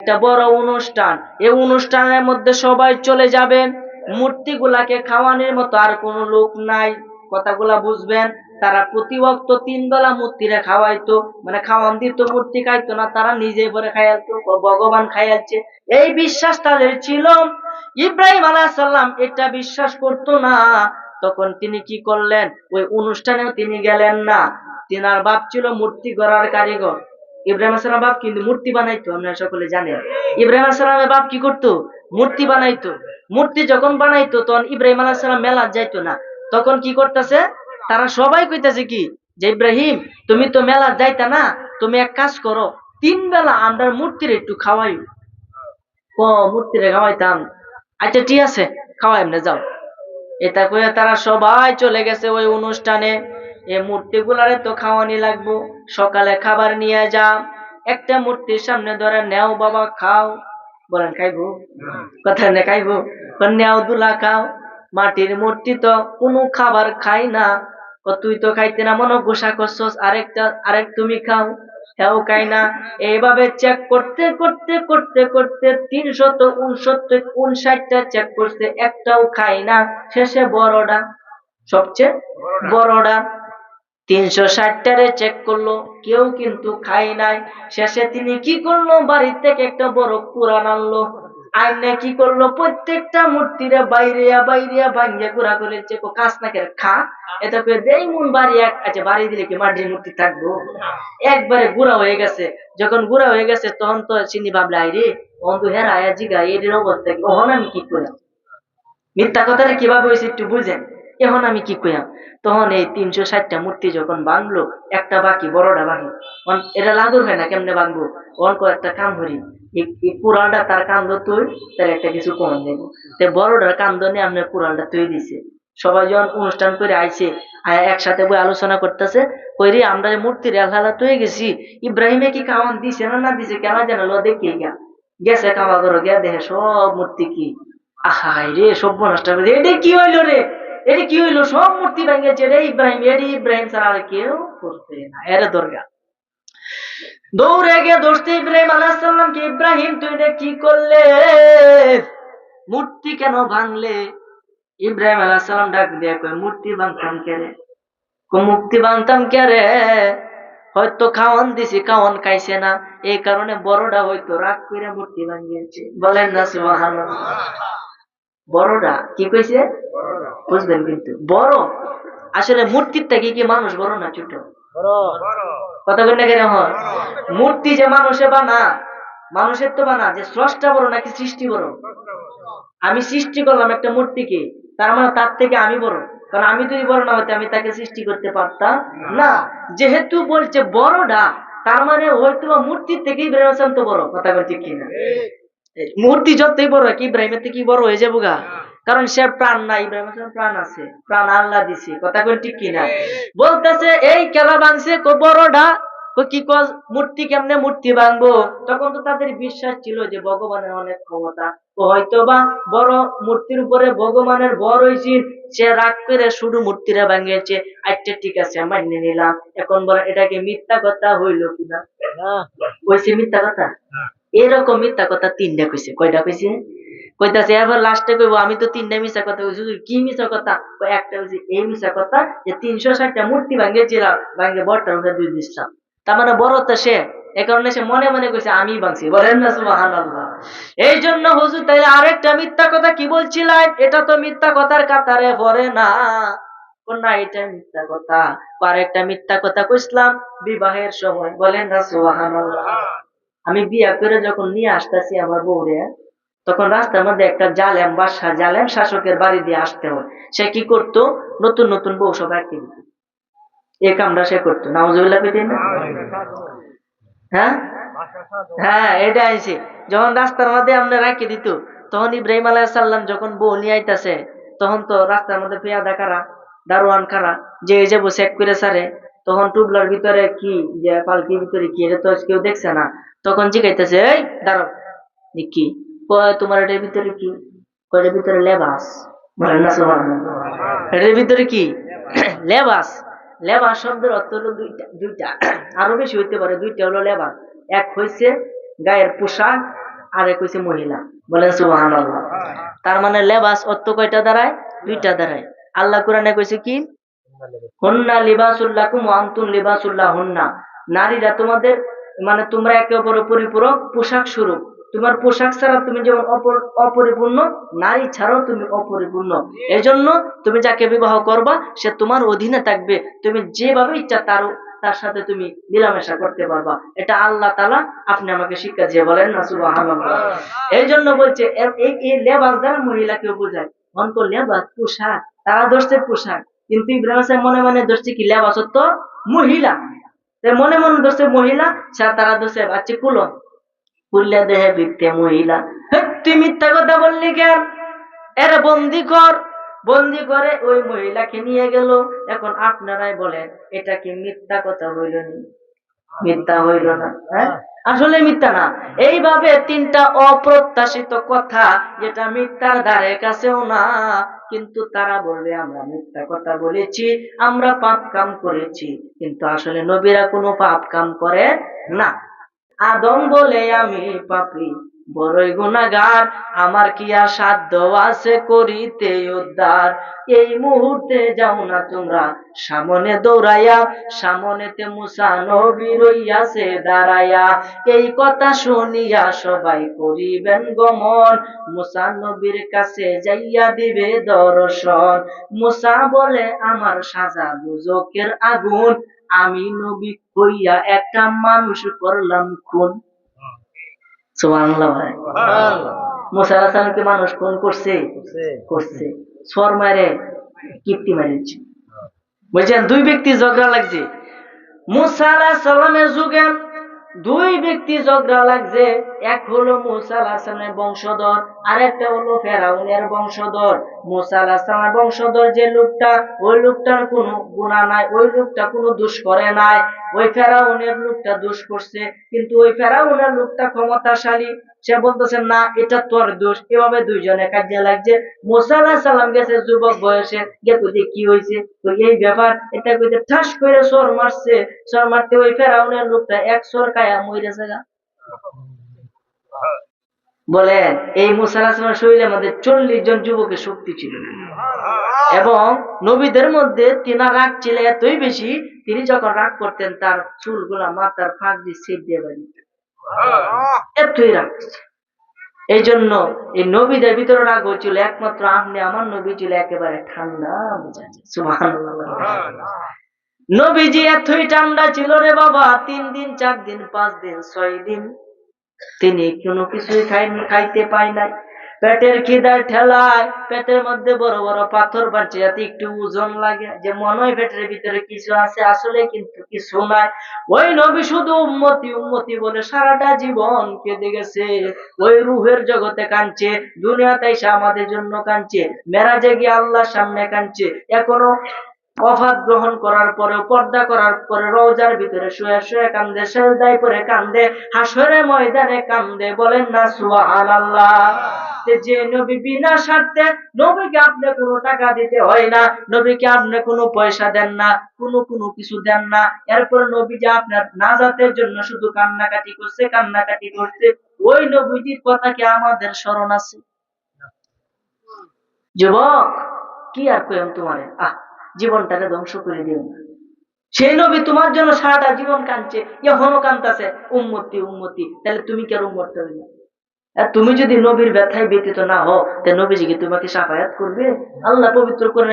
একটা বড় অনুষ্ঠান। এই অনুষ্ঠানের মধ্যে সবাই চলে যাবেন। মূর্তিগুলাকে খাওয়ানোর মতো আর কোনো লোক নাই। কথাগুলা বুঝবেন। তারা প্রতি বক্ত তিন বেলা মূর্তিরে খাওয়াইতো। মানে খাওয়ান দিত, মূর্তি খাইতো না, তারা নিজে পরে খাইয়ালতো ভগবান খাইয়ালছে এই বিশ্বাস তাদের ছিল, ইব্রাহিম আলাহাল্লাম এটা বিশ্বাস করতো না। তখন তিনি কি করলেন? ওই অনুষ্ঠানেও তিনি গেলেন না। তিনার বাপ ছিল মূর্তি গড়ার কারিগর। ইব্রাহিম আসসালাম বাপ কিন্তু মূর্তি বানাইতো আপনারা সকলে জানেন ইব্রাহিম আসসালামের বাপ কি করতো? মূর্তি বানাইতো। মূর্তি যখন বানাইতো, তখন ইব্রাহিম আলাহাল্লাম মেলা যাইতো না। তখন কি করতেছে? তারা সবাই কইতাছে কি, যে ইব্রাহিম, তুমি তো মেলা যাইতা না, তুমি এক কাজ করো, তিন বেলা আমরা মূর্তির একটু খাওয়াই। ও, মূর্তিরে খাওয়াইতাম। আচ্ছা ঠিক আছে, খাওয়াই এমনি যাও। এটা কয়ে তারা সবাই চলে গেছে ওই অনুষ্ঠানে। এ মূর্তিগুলারে তো খাওয়ানি লাগবো। সকালে খাবার নিয়ে যা একটা মূর্তির সামনে ধরে নেও বাবা, খাও। বলেন, খাইবো? কথা নে, খাইবো? নেও দুলা, খাও। মাটির মূর্তি তো কোনো খাবার খাই না। তুই তো খাইতে না, মনে গোসা করছস। আরেকটা, আরেক তুমি খাও। হ্যাঁ খাই না। এইভাবে চেক করতে করতে করতে করতে তিনশত উনসত্তর উনষাটটা চেক করতে একটাও খাই না। শেষে বড়টা। সবচেয়ে বড়টা। তিনশো ষাটটারে চেক করল, কেউ কিন্তু খাই নাই। শেষে তিনি কি করল? বাড়ির থেকে একটা বড় আনলো। আইনে কি করল? প্রত্যেকটা মূর্তিরে করেছে কাজ না করে, খা। করে বাড়ি এক আচ্ছা বাড়ি দিলে কি মূর্তি থাকব? একবারে গুড়া হয়ে গেছে। যখন গুড়া হয়ে গেছে, তখন তো চিনি ভাবলে আইরে তো হেরা জিগা এর অবস্থা কি? ওহন করি? মিথ্যা কথাটা কীভাবে হয়েছে একটু বুঝেন? এখন আমি কি কইয়াম তখন এই তিনশো ষাটটা মূর্তি যখন বাংলো একটা বাকি, বড়টা বাকি এটা লাগুর হয় না, কেমনে বাংবো অন একটা কাম এই পুরালটা তার কান্দ তুই তার একটা কিছু কম দেবো তো বড়টার কান্দ নিয়ে আপনার পুরালটা তুই দিছে। সবাই যখন অনুষ্ঠান করে আইছে একসাথে বই আলোচনা করতেছে, কইরি, আমরা যে মূর্তির আলহালা তুই গেছি, ইব্রাহিমে কি খাওয়ান দিছে না না দিছে কেন জানো লো দেখি গা। গেছে খাওয়া করো, গিয়া দেখে সব মূর্তি কি। আহাই রে সব নষ্ট করে, এটা কি হইল রে? এটা কি হইল? সব মূর্তি ভেঙেছে রে ইব্রাহিম এটি ইব্রাহিম ছাড়া আর কেউ করতে না। এর দরকার দৌড়ে গিয়ে দোষতে ইব্রাহিম আলাহাল্লাম কি ইব্রাহিম, তুই কি করলে? মূর্তি কেন ভাঙলে? ইব্রাহিম আলাহাল্লাম ডাক দিয়ে কয়, মূর্তি ভাঙতাম কে রে? মুক্তি বানতাম কে রে? হয়তো খাওয়ান দিছি, খাওয়ান খাইছে না। এই কারণে বড়টা হয়তো রাগ করে মূর্তি ভাঙিয়েছে। বলেন না, সুবহানাল্লাহ। বড়টা কি কইছে? বুঝবেন কিন্তু। বড়। আসলে মূর্তির থেকে কি? মানুষ বড় না ছোট? কথা বলেন না কেন? মূর্তি যে মানুষে বানা মানুষের তো বানা যে স্রষ্টা বড় নাকি সৃষ্টি বড়? আমি সৃষ্টি করলাম একটা মূর্তিকে তার মানে তার থেকে আমি বড়। কারণ আমি যদি বড় না হতে আমি তাকে সৃষ্টি করতে পারতাম না। যেহেতু বলছে বড় বড়টা তার মানে হয়তো মূর্তির থেকেই ইব্রাহিম তো বড়। কথা বলছে কিনা? মূর্তি যতই বড় কি ইব্রাহিমের থেকে বড় হয়ে যাব গা কারণ সে প্রাণ নাই ইব্রাহিম প্রাণ আছে। প্রাণ আল্লাহ দিছে কথা কই ঠিক কিনা? বলতেছে এই খেলা ভাঙছে কো বড়টা? কি মূর্তি কেমনে মূর্তি ভাঙবো তখন তো তাদের বিশ্বাস ছিল যে ভগবানের অনেক ক্ষমতা। হয়তো বা বড় মূর্তির উপরে ভগবানের বড় হয়েছে সে রাগ করে শুধু মূর্তিরা ভাঙিয়েছে। আচ্ছা ঠিক আছে মান্য নিলাম। এখন বলে এটাকে মিথ্যা কথা হইল কিনা? কইছে মিথ্যা কথা? এরকম মিথ্যা কথা তিনটা কইছে। কয়টা কইছে? কইতাছে এবার লাস্টে কইবো, আমি তো তিনটা মিথ্যা কথা কইছি। কি মিথ্যা কথা? একটা কইছে এই মিথ্যা কথা যে তিনশো ষাটটা মূর্তি ভাঙ্গেছিলাম ভাঙ্গে বড়টার উঠে দুই দিচ্ছিলাম তার মানে বড় তো সে। এ কারণে সে মনে মনে কইছে, আমি ভাঙছি। বলেন না, সুবহানাল্লাহ। এই জন্য হুজুর তাই আরেকটা মিথ্যা কথা কি বলছিলেন? এটা তো মিথ্যা কথার কাতারে পড়ে না। না, এটা মিথ্যা কথা। আর মিথ্যা কথা কইছিলাম, বিবাহের সময়। বলেন না, সুবহানাল্লাহ। আমি বিয়া করে যখন নিয়ে আসতেছি আমার বউরে, তখন রাস্তার মধ্যে একটা জালেম বাসা জালেম শাসকের বাড়ি দিয়ে আসতে হয়। সে কি করতো? নতুন নতুন বউ সব রাখতে দিত। এই কামটা সে করতো। নাউজুবিল্লাহ হ্যাঁ? হ্যাঁ এটা আইছে। যখন রাস্তার মধ্যে আমরা রাখি দিত, তখন ইব্রাহিম আলাইহিস সালাম যখন বউ নিয়ে আইতাছে, তখন তো রাস্তার মধ্যে পেয়াদা কারা, দারোয়ান কারা, যে এই যে চেক করে সারে তখন টুবলার ভিতরে কি যে পালকির ভিতরে কি, এটা তো কেউ দেখছে না। তখন জিগাইতেছে এই দাঁড়ো কি তোমার এটার ভিতরে কি? এটার ভিতরে লেবাস। এটার ভিতরে কি? লেবাস। লেবাস শব্দের অর্থ হলো দুইটা দুইটা। আরও বেশি হইতে পারে দুইটা হলো লেবাস। এক হয়েছে গায়ের পোশাক আর এক হইছে মহিলা। বলেন সুবহানাল্লাহ। তার মানে লেবাস অর্থ কয়টা দাঁড়ায়? দুইটা দাঁড়ায়। আল্লাহ কোরআনে কইছে কি? হন্না লিবাসুল্লাকুম ওয়া আনতুম লিবাসুল্লাহ হন্না নারীরা তোমাদের মানে তোমরা একে অপরের পরিপূরক পোশাক স্বরূপ। তোমার পোশাক ছাড়া তুমি যেমন অপর- অপরিপূর্ণ, নারী ছাড়াও তুমি অপরিপূর্ণ। এজন্য তুমি যাকে বিবাহ করবা, সে তোমার অধীনে থাকবে। তুমি যেভাবে ইচ্ছা তার তার সাথে তুমি মিলামেশা করতে পারবা। এটা আল্লাহ তালা আপনি আমাকে শিক্ষা দিয়ে বলেন না, সুবহানাল্লাহ। এই জন্য বলছে এই লেবাস দ্বারা মহিলাকে বোঝায়। অন্ত লেবাস, পোশাক, তারা ধরছে পোশাক। কিন্তু ইব্রাহিম মনে মনে ধরছে কি লেবাস তো মহিলা। তে মনে মনে ধরছে মহিলা তারা ধরছে বাচ্চা কুলো কুল্লে দেহে বৃত্তে মহিলা। তুই মিথ্যা কথা বললি কেন? এরা বন্দি কর। বন্দি করে ওই মহিলাকে নিয়ে গেল। এখন আপনারাই বলেন, এটা কি মিথ্যা কথা হইল নি? মিথ্যা হইল না হ্যাঁ? আসলে মিথ্যা না। এইভাবে তিনটা অপ্রত্যাশিত কথা যেটা মিথ্যার দ্বারে কাছেও না কিন্তু তারা বলবে আমরা মিথ্যা কথা বলেছি আমরা পাপ কাম করেছি। কিন্তু আসলে নবীরা কোনো পাপ কাম করে না। আদম বলে আমি পাপি। বড়ই গুণাগার, আমার কি আর সাধ্য আছে করিতে উদ্ধার? এই মুহূর্তে যাও না তোমরা, সামনে দৌড়াইয়া, সামনেতে মুসা নবী রইয়াছে দাঁড়াইয়া। এই কথা শুনিয়া সবাই করিবেন গমন, মুসা নবীর কাছে যাইয়া দিবে দর্শন। মুসা বলে, আমার সাজা দুজকের আগুন, আমি নবী হইয়া একটা মানুষ করলাম খুন। মুসা আলাইহিস মানুষ খুন করছে? করছে। সর মারে কীর্তি মারিছে বুঝছেন? দুই ব্যক্তি ঝগড়া লাগছে। মুসা আলাহ সালামের যুগে দুই ব্যক্তি ঝগড়া লাগছে। এক হলো মুসা আলাইহিস বংশধর আর একটা হলো ফেরাউনের বংশধর। মুসা আলাইহিস বংশধর যে লোকটা, ওই লোকটার কোনো গুনাহ নাই, ওই লোকটা কোনো দোষ করে নাই। ওই ফেরাউনের লোকটা দোষ করছে, কিন্তু ওই ফেরাউনের লোকটা ক্ষমতাশালী। সে বলতেছে, না, এটা তোর দোষ। এভাবে দুইজনে কাজে লাগছে। মুসা সালাম গেছে যুবক বয়সে গে কইতে কি হয়েছে তো এই ব্যাপার, এটা কইতে ঠাস করে সর মারছে। সর মারতে ওই ফেরাউনের লোকটা এক সর কায়া মইরেছে গা বলেন এই মুসা আলাহিস সালামের শরীরের মধ্যে চল্লিশ জন যুবকের শক্তি ছিল। এবং নবীদের মধ্যে তিনার রাগ ছিল এতই বেশি তিনি যখন রাগ করতেন তার চুলগুলা মাথার ফাঁক দিয়ে ছিট দিয়ে বেরিয়ে এতই রাগ এই জন্য এই নবীদের ভিতরে রাগ হচ্ছিল একমাত্র আপনি আমার নবী ছিল একেবারে ঠান্ডা। নবীজি এতই ঠান্ডা ছিল রে বাবা তিন দিন চার দিন পাঁচ দিন ছয় দিন। তিনি কোনো কিছুই খাই খাইতে পায় নাই। পেটের খিদার ঠেলায়, পেটের মধ্যে বড় বড় পাথর বাড়ছে যাতে একটু ওজন লাগে। যে মনে হয় পেটের ভিতরে কিছু আছে, আসলে কিন্তু কিছু নাই। ওই নবী শুধু উন্মতি উন্মতি বলে সারাটা জীবন কেঁদে গেছে। ওই রুহের জগতে কাঁদছে, দুনিয়াতে এসে আমাদের জন্য কাঁদছে, মেরাজে গিয়ে আল্লাহর সামনে কাঁদছে। এখনও অফাত গ্রহণ করার পরে পর্দা করার পরে রোজার ভিতরে শুয়ে শুয়ে কান্দে সেজদায় পরে কান্দে, হাসরে ময়দানে কান্দে, বলেন না, সুবহানাল্লাহ। তে যে নবী বিনা স্বার্থে নবীকে আপনি কোনো টাকা দিতে হয় না, নবীকে আপনি কোনো পয়সা দেন না, কোনো কোনো কিছু দেন না। এরপরে নবী যে আপনার নাজাতের জন্য শুধু কান্নাকাটি করছে কান্নাকাটি করছে, ওই নবীজির কথা কি আমাদের স্মরণ আছে? যুবক, কি আর কইম তোমারে? আহ জীবনটাকে ধ্বংস করে দিও না। সেই নবী তোমার জন্য সারাটা জীবন কাঁদছে। এখনও কাঁদতেছে, উম্মতি উম্মতি। তাহলে তুমি কি আর উম্মত হবে না আর তুমি যদি নবীর ব্যথায় ব্যতীত না হও, তাহলে নবীজি কি তোমাকে সাফায়াত করবে? আল্লাহ পবিত্র করে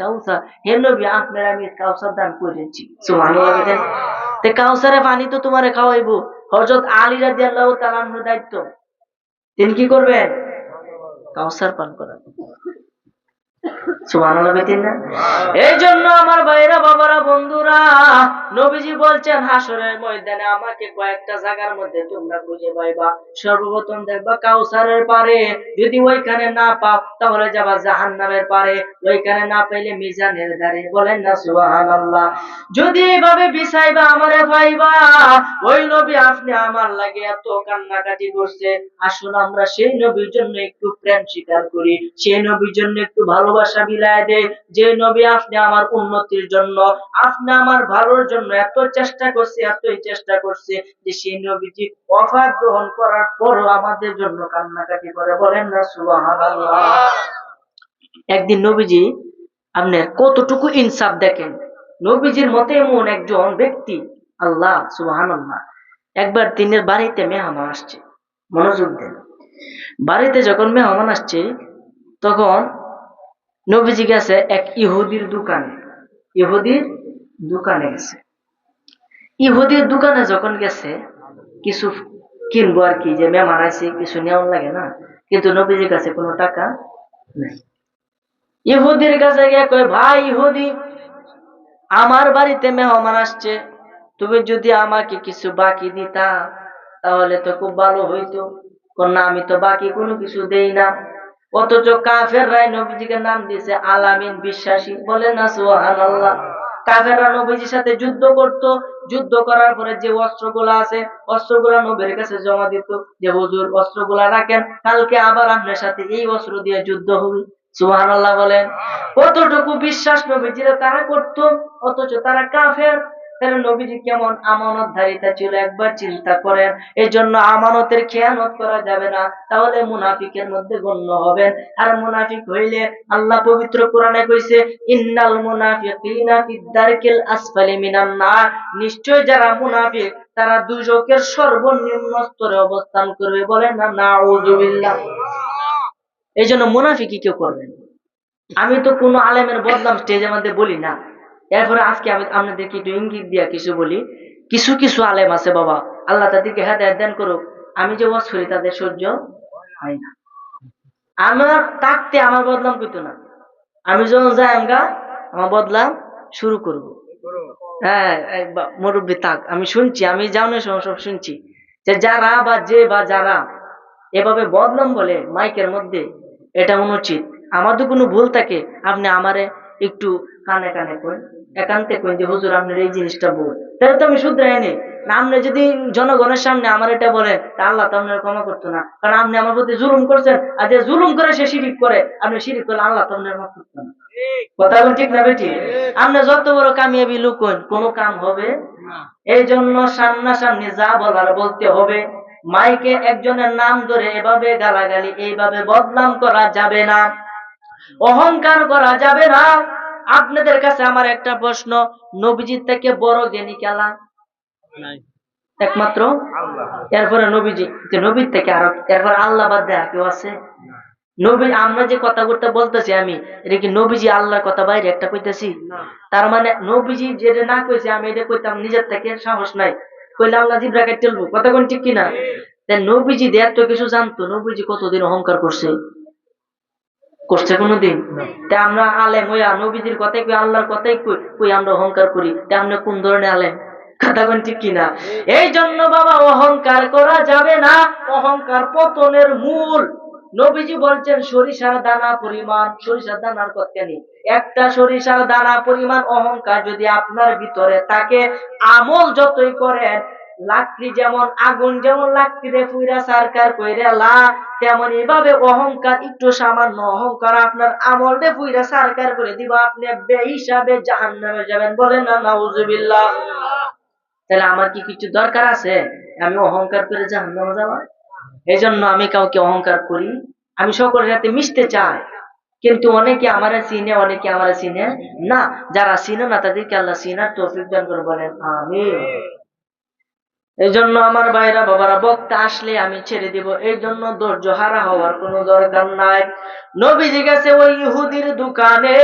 কাউসার। হে নবী, আপনার আমি কাউসার দান করেছি। কাউসারে পানি তো তোমারে খাওয়াইবো। হযরত আলী রাদিয়াল্লাহু তাআলার দায়িত্ব। তিনি কি করবেন? কাউসার পান না এই জন্য আমার ভাইরা বাবারা বন্ধুরা নবীজি বলছেন হাসরের ময়দানে আমাকে কয়েকটা জায়গার মধ্যে তোমরা খুঁজে পাইবা। সর্বপ্রথম দেখবা কাউসারের পারে। যদি ওইখানে না পাও তাহলে যাবা জাহান্নামের পারে। ওইখানে না পাইলে মিজানের ধারে বলেন না সুবহানাল্লাহ। যদি এইভাবে বিছাইবা আমারে পাইবা ওই নবী আপনি আমার লাগে এত কান্নাকাটি করছে। আসুন আমরা সেই নবীর জন্য একটু প্রেম স্বীকার করি। সেই নবীর জন্য একটু ভালোবাসা যে নবী আপনি আমার উন্নতির জন্য, আপনি আমার ভালোর জন্য এত চেষ্টা করছে, এতই চেষ্টা করছে যে সেই নবীজি অফার গ্রহণ করার পরও আমাদের জন্য কান্নাকাটি করে। বলেন না একদিন নবীজি আপনার কতটুকু ইনসাফ দেখেন? নবীজির মতে এমন একজন ব্যক্তি, আল্লাহ, সুবহানাল্লাহ, একবার তিনের বাড়িতে মেহমান আসছে। মনোযোগ দেন। বাড়িতে যখন মেহমান আসছে, তখন নবীজি গেছে এক ইহুদির দোকানে। ইহুদির দোকানে গেছে। ইহুদির দোকানে যখন গেছে, কিছু কিনবো আর কি, যে মেহমান আছে, কিছু নেওয়ার লাগে না, কিন্তু নবীজির কাছে কোনো টাকা নেই। ইহুদির কাছে গিয়ে কয়, ভাই ইহুদি, আমার বাড়িতে মেহমান আসছে, তুমি যদি আমাকে কিছু বাকি দিতা, তাহলে তো খুব ভালো হইতো। না আমি তো বাকি কোনো কিছু দেই না। অথচ কাফের রায় নবীজিকে নাম দিয়েছে আলামিন বিশ্বাসী বলে না সুবহানাল্লাহ। কাফেররা নবীজির সাথে যুদ্ধ করত। যুদ্ধ করার পরে যে অস্ত্রগুলা আছে অস্ত্রগুলা নবীর কাছে জমা দিত যে হুজুর অস্ত্রগুলা রাখেন কালকে আবার আপনার সাথে এই অস্ত্র দিয়ে যুদ্ধ হবে। সুহান আল্লাহ বলেন কতটুকু বিশ্বাস নবীজিরা তারা করত অথচ তারা কাফের। তাহলে নবীজি কেমন আমানতধারিতা ছিল? একবার চিন্তা করেন এই জন্য আমানতের খেয়ানত করা যাবে না। তাহলে মুনাফিকের মধ্যে গণ্য হবেন। আর মুনাফিক হইলে আল্লাহ পবিত্র কোরআনে কইছে, ইন্নাল মুনাফিকিনা আসফালি মিনান নার। নিশ্চয় যারা মুনাফিক, তারা দুজকের সর্বনিম্ন স্তরে অবস্থান করবে বলেন না? নাউযুবিল্লাহ এই জন্য মুনাফিকি কেউ করবেন আমি তো কোনো আলেমের বদনাম স্টেজের মধ্যে বলি না। এরপরে আজকে আমি আপনাদেরকে একটু ইঙ্গিত দিয়া কিছু বলি। কিছু কিছু আলেম আছে বাবা, আল্লাহ তাদেরকে হেদায়ত দান করুক। আমি যে ওয়াজ করি তাদের সহ্য হয় না। আমার থাকতে আমার বদনাম করতো না। আমি যখন যাই আমগা, আমার বদলাম শুরু করব। হ্যাঁ মুরব্বি তাক, আমি শুনছি, আমি যাওনের সময় সব শুনছি। যে যারা বা যে বা যারা এভাবে বদনাম বলে মাইকের মধ্যে, এটা অনুচিত। আমার তো কোনো ভুল থাকে, আপনি আমারে একটু কানে কানে করেন। একান্তে করেন যে, হুজুর, আপনার এই জিনিসটা ভুল। তাহলে তো আমি শুধরাই নি। না, আপনি যদি জনগণের সামনে আমার এটা বলেন তা আল্লাহ তো আপনার ক্ষমা করতো না। কারণ আপনি আমার প্রতি জুলুম করছেন, আর যে জুলুম করে সে শিরিক করে, আপনি শিরিক করলে আল্লাহ তো আপনার মাফ করতো না। কথা বল ঠিক না বেটি? আপনি যত বড় কামিয়াবি লুকোন কোনো কাম হবে? এই জন্য সামনাসামনি যা বলার বলতে হবে। মাইকে একজনের নাম ধরে এভাবে গালাগালি, এইভাবে বদনাম করা যাবে না। অহংকার করা যাবে না। আপনাদের কাছে আমার একটা প্রশ্ন নবীজির থেকে বড় জ্ঞানী খেলা একমাত্র? এরপরে নবীজি নবীর থেকে আরও এরপর আল্লাহ বাদ দেয় কেউ আছে? নবী আমরা যে কথা বলতে বলতেছি আমি এটা কি নবীজি আল্লাহর কথা বাইরে একটা কইতেছি? তার মানে নবীজি যেটা না কইছে আমি এটা কইতাম নিজের থেকে সাহস নাই। কইলে আল্লাহ জিব্রাকে টেলবো কথা কোন ঠিক কিনা? তাই নবীজি দেয় তো কিছু জানতো নবীজি কতদিন অহংকার করছে? করছে কোনোদিন? তা আমরা আলেম হইয়া নবীজির কথাই কই আল্লাহর কথাই কই কই আমরা অহংকার করি? তা আমরা কোন ধরনের আলেম? কথা কোন ঠিক কিনা? এই জন্য বাবা অহংকার করা যাবে না। অহংকার পতনের মূল। নবীজি বলছেন সরিষার দানা পরিমাণ সরিষার দানার কতখানি একটা সরিষার দানা পরিমাণ অহংকার যদি আপনার ভিতরে থাকে আমল যতই করেন লাকড়ি যেমন আগুন যেমন লাকড়িরে পুইরা সারকার কইরা লা, তেমন এভাবে অহংকার, একটু সামান্য অহংকার আপনার আমলটা পুইরা সারকার করে দিব, আপনি বেহিসাবে জাহান্নামে যাবেন বলেন না, নাউজুবিল্লাহ। তাহলে আমার কি কিছু দরকার আছে? আমি অহংকার করে জাহান্নামে যাওয়া? এই জন্য আমি কাউকে অহংকার করি, আমি সকলের সাথে মিশতে চাই। কিন্তু অনেকে আমার চিনে, অনেকে আমার চিনে না। যারা চিনে না তাদেরকে আল্লাহ চিনার তৌফিক দান করে বলেন আমি এই জন্য আমার ভাইরা, বাবারা, বক্তা আসলে আমি ছেড়ে দিব। এই জন্য ধৈর্য হারা হওয়ার কোনো দরকার নাই। নবীজি গেছে ওই ইহুদির দোকানে।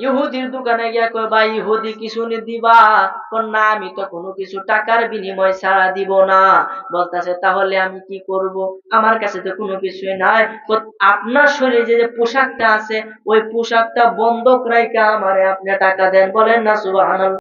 ইহুদির দোকানে গিয়া কয়, ভাই, ইহুদি কিছু নি দিবা? কোন না আমি তো কোনো কিছু টাকার বিনিময় ছাড়া দিব না। বলতেছে, তাহলে আমি কি করব? আমার কাছে তো কোনো কিছুই নাই। আপনার শরীরে যে যে পোশাকটা আছে, ওই পোশাকটা বন্ধক রাইকা আমারে আপনি টাকা দেন। বলেন না, সুবহানাল্লাহ।